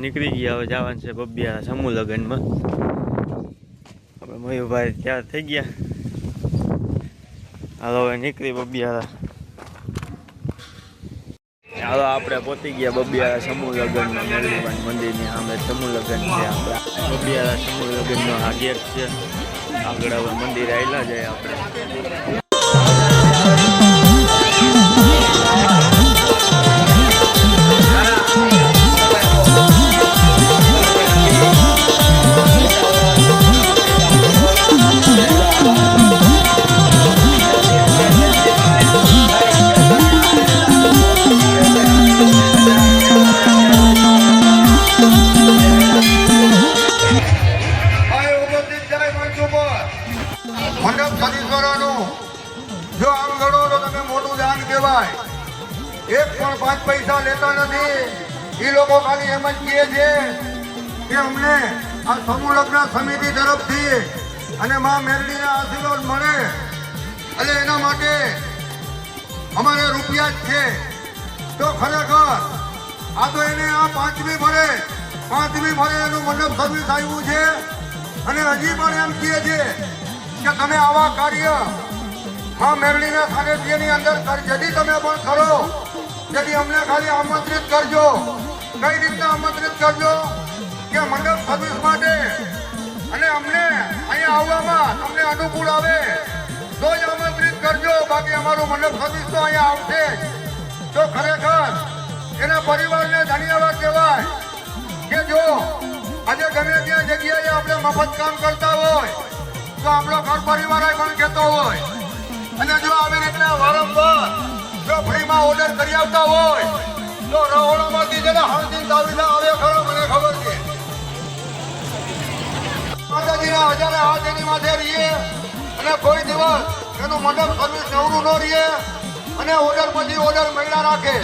નીકળી ગયા, હવે જવાનું છે બબ્બિયા સમૂહ લગ્નમાં. આપણે મયુભાઈ ત્યાં થઈ ગયા. હાલો, હવે નીકળી બબિયા હાલો, આપણે પહોંચી ગયા બબિયા સમૂહ લગ્નમાં. મેળવીવાન મંદિરની સામે સમૂહ લગ્ન છે આપણે. બબિયા સમૂહ લગ્નનો આ ગેટ છે. આગળ હવે મંદિર આવેલા જાય આપણે. મંડપ ખરીદવાળાનું જો આમ ગણો તો તમે મોટું દાન કહેવાય. એક પણ પાંચ પૈસા લેતા નથી. એ લોકો ખાલી એમ જ કહે છે કે અમને આ સમૂહ લગ્ન સમિતિ તરફથી અને મા મેરડીના આશીર્વાદ મળે. અને એના માટે અમારે રૂપિયા જ છે. તો ખરેખર આ તો એને આ પાંચમી ભરે પાંચમી ભરે એનું મંડપ સર્વિસ આવ્યું છે. અને હજી પણ એમ કહે છે કે તમે આવા કાર્યમાં મેરડીના સાનિધ્યની અંદર જદી તમે પણ કરો જેથી અમને ખાલી આમંત્રિત કરજો. કઈ રીતના આમંત્રિત કરજો? કે મંડપ સર્વિસ માટે. અને અમને અહીંયા આવવામાં તમને અનુકૂળ આવે. તો જ આમંત્રિત કરજો. બાકી અમારું મંડપ સર્વિસ તો અહીંયા આવશે. તો ખરેખર એના પરિવારને ધન્યવાદ કહેવાય કે જો આજે ગમે ત્યાં જગ્યાએ આપણે મફત કામ કરતા હોય તો આપણો ઘર પરિવાર પણ કહેતો હોય. અને જો આવી રીતના વારંવાર જો ફ્રીમાં ઓર્ડર કરી આવતા હોય, તો રહોડામાંથી જેને હળદી તાવીના આવે ખરો મને ખબર છે. માતાજીના હજારે હાથ એની માથે રહીએ અને કોઈ દિવસ એનું મંડપ સર્વિસ નવરું ન રહીએ અને ઓર્ડર પછી ઓર્ડર મહિના રાખે.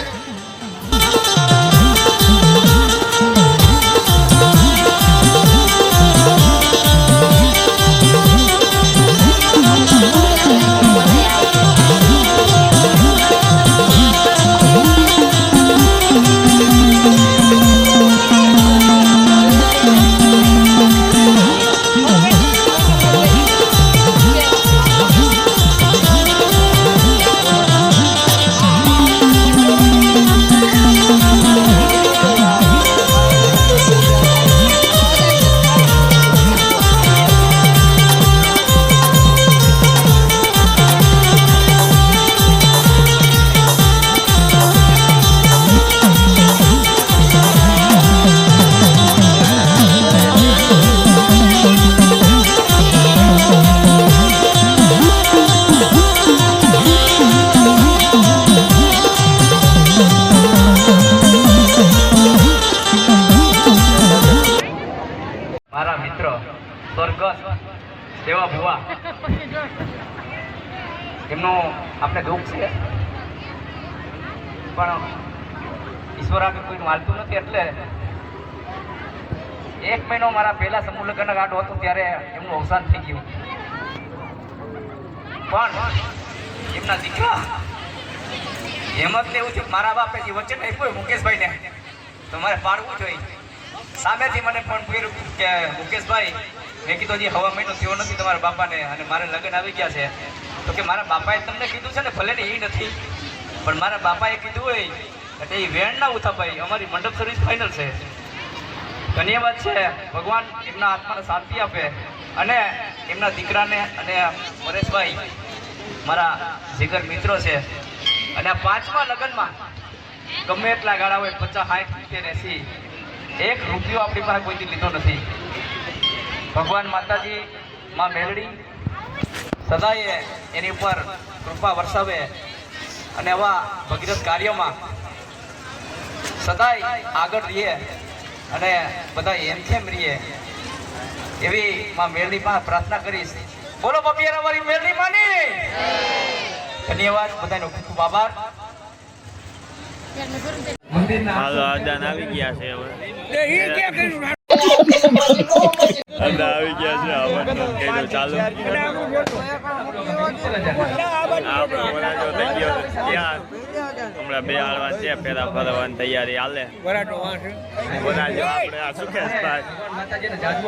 મારા મિત્ર સ્વર્ગસ્થ દેવા ભુવા. એમનું આપણે દુઃખ છે. પણ ઈશ્વર આગળ કોઈ માલતું નથી એટલે એક મહિનો મારા પહેલા સમૂહ લગ્ન ગાંઠ હતો ત્યારે એમનું અવસાન થઈ ગયું. પણ એમના દીકરા હેમત એવું છે મારા બાપે જે વચન આપ્યું મુકેશભાઈને તમારે પાડવું જોઈએ. સામેથી મને ફોન કર્યો કે, મુકેશભાઈ, મેં કીધું હજી હવા મહિનો થયો નથી તમારા બાપાને અને મારે લગ્ન આવી ગયા છે. તો કે, મારા બાપાએ તમને કીધું છે ને, ભલે ને એ નથી, પણ મારા બાપાએ કીધું હોય એટલે એ વેણ ના ઉથાભાઈ અમારી મંડપ સર્વિસ ફાઇનલ છે. ધન્યવાદ છે, ભગવાન એમના આત્માને શાંતિ આપે અને એમના દીકરાને અને પરેશભાઈ, મારા જીગર મિત્રો છે, અને પાંચમા લગ્નમાં ગમે એટલા ગાળા હોય, પચાસ, સાઠ, સિત્તેર, એસી એક રૂપિયો આપણી પાસે કોઈથી લીધો નથી. ભગવાન માતાજી માં મેલડી સદાય એની ઉપર કૃપા વરસાવે અને આવા ભગીરથ કાર્યોમાં સદાય આગળ રહીએ અને બધા એમથેમ રહીએ? એવી માં મેલડી પાસે પ્રાર્થના કરીશ. બોલો બપિયારા મારી મેલડી માની! ધન્યવાદ બધાનો ખૂબ ખૂબ આભાર. હાલો અદાન આવી ગયા છે હવે. અદા આવી ગયા છે આવવાનું કેનો ચાલુ. આપણો વરાજો થઈ ગયો ત્યાં હમણાં બે હાલવા છે પેલા ફરવાની તૈયારી. હાલે. બનાવજો આપણે આ સુખેશભાઈ. માતાજીને જાદુ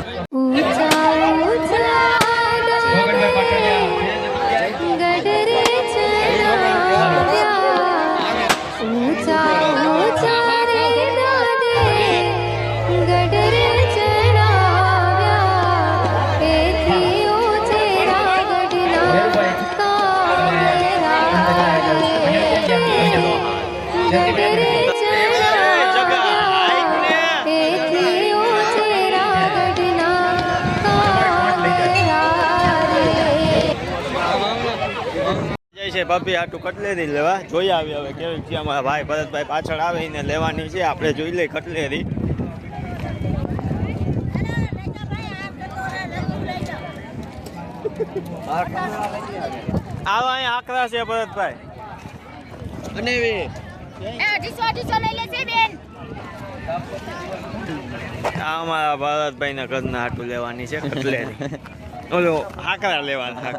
છે ભાભી આટું કટલેરી લેવા જોઈ આવી હવે કેવી છે અમારા ભાઈ ભરતભાઈ પાછળ આવે એને લેવાની છે આપણે જોઈ લઈ કટલેરી. આવા અહીંયા આકરા છે ભરતભાઈ. એ આ અમારા ભારતભાઈ ના કદ લેવાની છે એટલે ઓલો હાકરા લેવાના